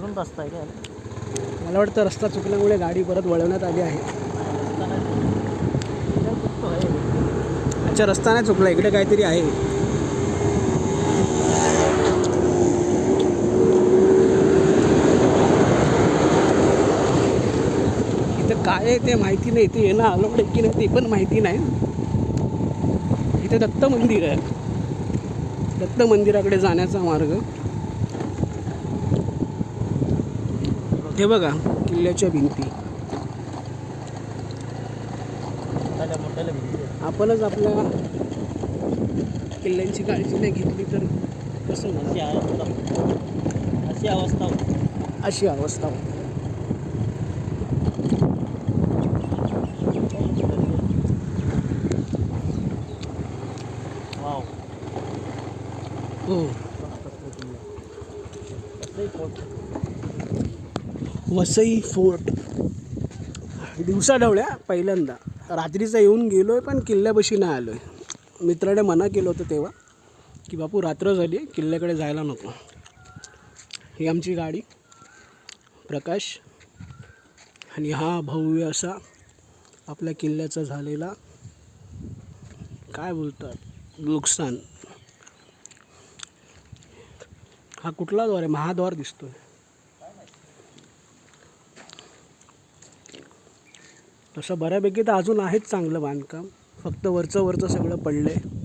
कुठून रस्ता आहे काय? मला वाटतं रस्ता चुकल्यामुळे गाडी परत वळवण्यात आली आहे. अच्छा रस्ता नाही चुकला इकडे काहीतरी आहे. इथं काय आहे ते माहिती नाही ते येणं आलं आहे की नाही ते पण माहिती नाही. इथे दत्त मंदिर आहे. दत्त मंदिराकडे जाण्याचा मार्ग. हे बघा किल्ल्याच्या भिंती. आपणच आपल्या किल्ल्यांची काळजी नाही घेतली तर कसं? अशी अवस्था अशी अवस्था हो. वसई फोर्ट. दिवसा ढवळ्या पहिल्यांदा. रात्रीचा येऊन गेलो आहे पण किल्ल्यापाशी नाही आलो आहे मित्राने मना केलं होतं तेव्हा की बापू रात्र झाली किल्ल्याकडे जायला नको. ही आमची गाडी प्रकाश आणि हा भव्य असा आपल्या किल्ल्याचा झालेला काय बोलतात नुकसान. हा कुठला द्वार आहे? महाद्वार दिसतो आहे तसं बऱ्यापैकी तर अजून आहेच चांगलं बांधकाम. फक्त वरचं वरचं सगळं पडलं आहे